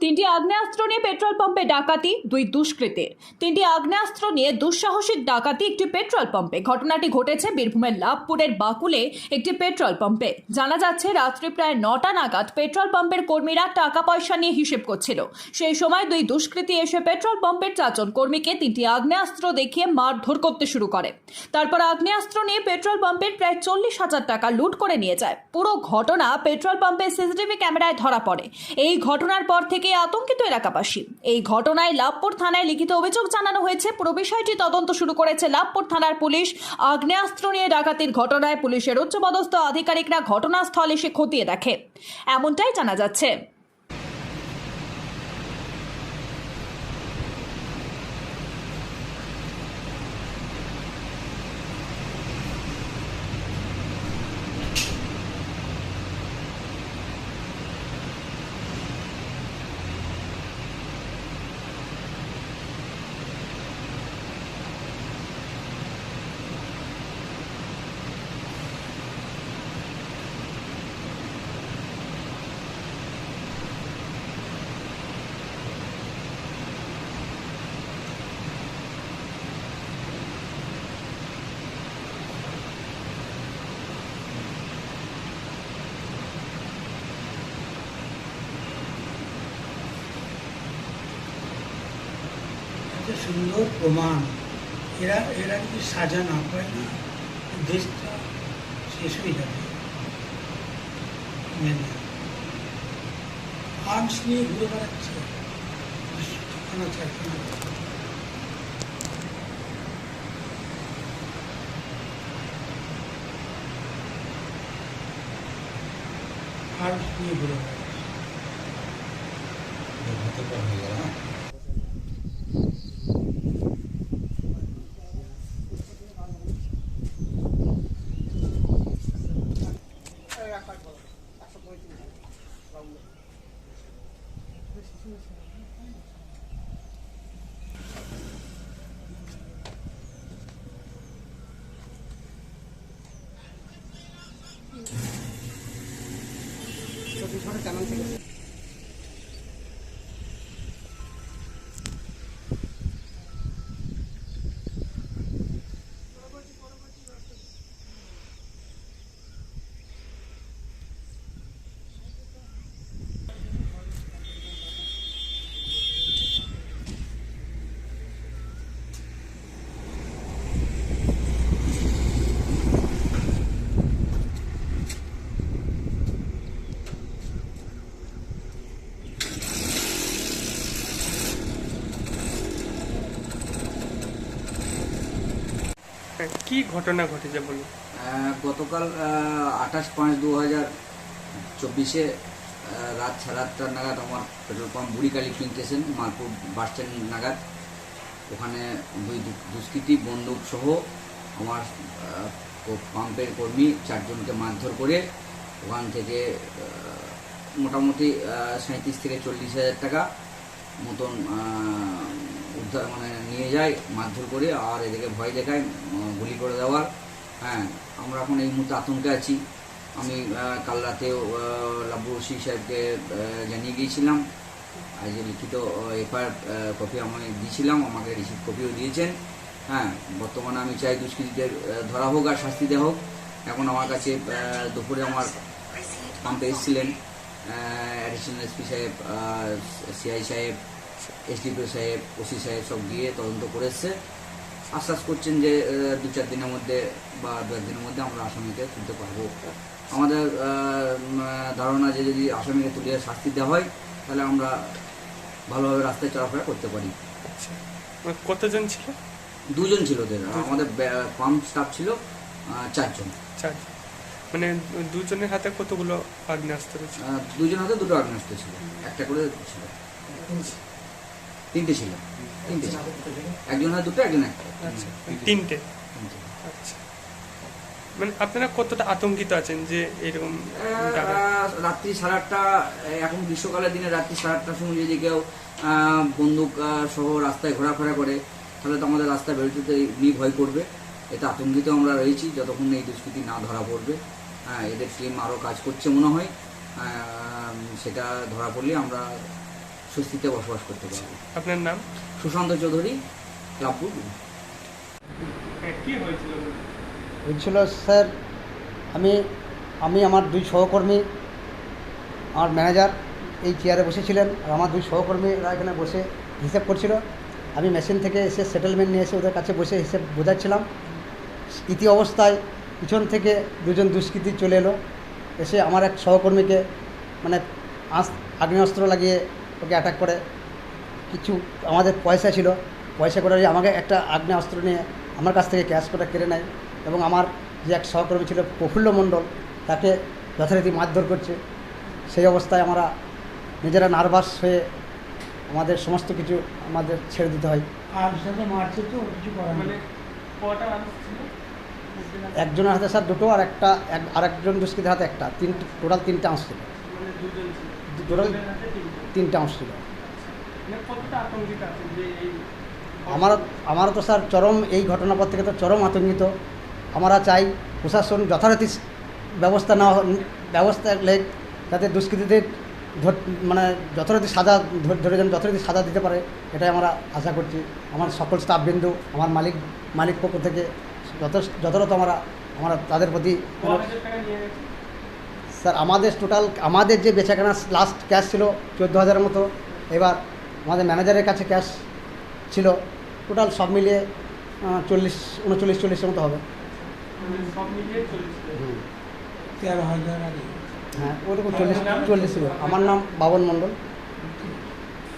তিনটি আগ্নেয়াস্ত্র নিয়ে পেট্রোল পাম্পে ডাকাতি, দুই দুষ্কৃতীর। তিনটি আগ্নেয়াস্ত্র নিয়ে দুঃসাহসিক ডাকাতি, একটি পেট্রোল পাম্পে। ঘটনাটি ঘটেছে বীরভূমের লাভপুরের বাকুলে একটি পেট্রোল পাম্পে। জানা যাচ্ছে, রাত্রি প্রায় নটা নাগাদ পেট্রোল পাম্পের কর্মীরা টাকা পয়সা নিয়ে হিসেব করছিল। সেই সময় দুই দুষ্কৃতী এসে পেট্রোল পাম্পের চারজন কর্মীকে তিনটি আগ্নেয়াস্ত্র দেখিয়ে মারধর করতে শুরু করে। তারপর আগ্নেয়াস্ত্র নিয়ে পেট্রোল পাম্পের প্রায় চল্লিশ হাজার টাকা লুট করে নিয়ে যায়। পুরো ঘটনা পেট্রোল পাম্পের সিসিটিভি ক্যামেরায় ধরা পড়ে। এই ঘটনার পর থেকে আতঙ্কিত এলাকাবাসী। এই ঘটনায় লাভপুর থানায় লিখিত অভিযোগ জানানো হয়েছে। পুরো বিষয়টি তদন্ত শুরু করেছে লাভপুর থানার পুলিশ। আগ্নেয়াস্ত্র নিয়ে ডাকাতির ঘটনায় পুলিশের উচ্চপদস্থ আধিকারিকরা ঘটনাস্থল এসে খতিয়ে দেখে। এমনটাই জানা যাচ্ছে। এত সুন্দর প্রমাণ। এরা এরা যদি সাজা না পায় না, দেশটা শেষ হয়ে যাবে। আর্মস নিয়ে ঘুরে বেড়াচ্ছে। ঠিকানা চারখানা। আর্মস নিয়ে ঘুরে বেড়াচ্ছে। listen, listen. হ্যাঁ, কি ঘটনা ঘটেছে বলুন? গতকাল আঠাশ পাঁচ দু হাজার চব্বিশে রাত সাড়ে আটটা নাগাদ আমার petrol pump Burikali film station Malpur bus stand নাগাদ। ওখানে দুই দুষ্কৃতী বন্দুক সহ আমার পাম্পের কর্মী চারজনকে মারধর করে ওখান থেকে মোটামুটি সাঁত্রিশ থেকে চল্লিশ হাজার টাকা মতন উদ্ধার মানে নিয়ে যায়, মারধর করে আর এদিকে ভয় দেখায় গুলি করে দেওয়ার। হ্যাঁ আমরা এখন এই মুহূর্তে আতঙ্কে আছি। আমি কাল রাতেও লাবু ওসি সাহেবকে জানিয়ে গিয়েছিলাম। আজ লিখিত এফআইআর কপি আমাকে দিয়েছিলাম, আমাকে রিসিভ কপিও দিয়েছেন। হ্যাঁ বর্তমানে আমি চাই দুষ্কৃতীদের ধরা হোক আর শাস্তি দেওয়া হোক। এখন আমার কাছে দুপুরে আমার পাম্পে এসেছিলেন অ্যাডিশনাল এসপি সাহেব সিআই সাহেব এসডিপিও সাহেব ওসি সাহেব সব গিয়ে তদন্ত করে এসছে আশ্বাস করছেন যে দু চার দিনের মধ্যে বা দু একদিনের মধ্যে আমরা আসামিকে তুলতে পারব। আমাদের ধারণা যে যদি আসামিকে তুলে শাস্তি দেওয়া হয় তাহলে আমরা ভালোভাবে রাস্তায় চলাফেরা করতে পারি। মানে কতজন ছিল? দুজন ছিল ওদের। আমাদের পাম্প স্টাফ ছিল আহ, চারজন। মানে দুজনের হাতে কতগুলো আগ্নেয়াস্ত্র ছিল? আহ, দুজন হাতে দুটো আগ্নেয়াস্ত্র ছিল। একটা করে ছিল। তিনটে ছিল। তিনটে ছিল। একজন দুটো একজন একটা। আচ্ছা তিনটে। আচ্ছা। মানে আপনারা কতটা আতঙ্কিত আছেন যে এরকম রাত্রি সাড়ে আটটা এখন গ্রীষ্মকালের দিনে রাত্রি সাড়ে আটটার সময় যদি কেউ বন্দুক সহ রাস্তায় ঘোরাফেরা করে তাহলে তো আমাদের রাস্তায় বেরোতে এমনি ভয় করবে। এতে আতঙ্কিত আমরা রয়েছি যতক্ষণ এই দুষ্কৃতি না ধরা পড়বে। হ্যাঁ এদের টিম আরও কাজ করছে মনে হয়। সেটা ধরা পড়লে আমরা স্বস্তিতে বসবাস করতে পারবে। আপনার নাম? সুশান্ত চৌধুরী ক্লাবপুর হ্যাঁ, কি হয়েছিল? হয়েছিল স্যার আমি আমি আমার দুই সহকর্মী আমার ম্যানেজার এই চেয়ারে বসেছিলেন আর আমার দুই সহকর্মীরা এখানে বসে হিসেব করছিল। আমি মেশিন থেকে এসে সেটেলমেন্ট নিয়ে এসে ওদের কাছে বসে হিসেব বোঝাচ্ছিলাম। ইতি অবস্থায় পিছন থেকে দুজন দুষ্কৃতী চলে এলো। এসে আমার এক সহকর্মীকে মানে আস আগ্নেয়াস্ত্র লাগিয়ে ওকে অ্যাটাক করে। কিছু আমাদের পয়সা ছিল। পয়সা করে আমাকে একটা আগ্নেয়াস্ত্র নিয়ে আমার কাছ থেকে ক্যাশ করে কেড়ে নেয় এবং আমার যে এক সহকর্মী ছিল প্রফুল্ল মণ্ডল তাকে যথারীতি মারধর করছে। সেই অবস্থায় আমরা নিজেরা নার্ভাস হয়ে আমাদের সমস্ত কিছু আমাদের ছেড়ে দিতে হয়। আর সাথে মারছে তো কিছু করার মানে একজনের হাতে স্যার দুটো আর একটা এক আর একজন দুষ্কৃতের হাতে একটা। তিনটে টোটাল তিনটে আঁশ ছিল। তিনটে। এই আমার আমারও তো স্যার চরম, এই ঘটনার পর থেকে তো চরম আতঙ্কিত আমরা চাই প্রশাসন যথারীতি ব্যবস্থা নেওয়া, ব্যবস্থা লেগ যাতে দুষ্কৃতীদের মানে যথারীতি সাজা ধর- যেন যথারীতি সাজা দিতে পারে, এটাই আমরা আশা করছি আমার সকল স্টাফবৃন্দ আমার মালিক মালিক পক্ষ থেকে যত যথাযথ আমরা আমরা তাদের প্রতি ক হাজার টাকা নিয়ে গেছে স্যার আমাদের টোটাল আমাদের যে বেচাকেনা লাস্ট ক্যাশ ছিল চোদ্দ হাজারের মতো এবার আমাদের ম্যানেজারের কাছে ক্যাশ ছিল টোটাল সব মিলিয়ে চল্লিশ উনচল্লিশ চল্লিশের মতো হবে। হ্যাঁ ওরকম চল্লিশ চল্লিশ ছিল। আমার নাম বাবন মণ্ডল।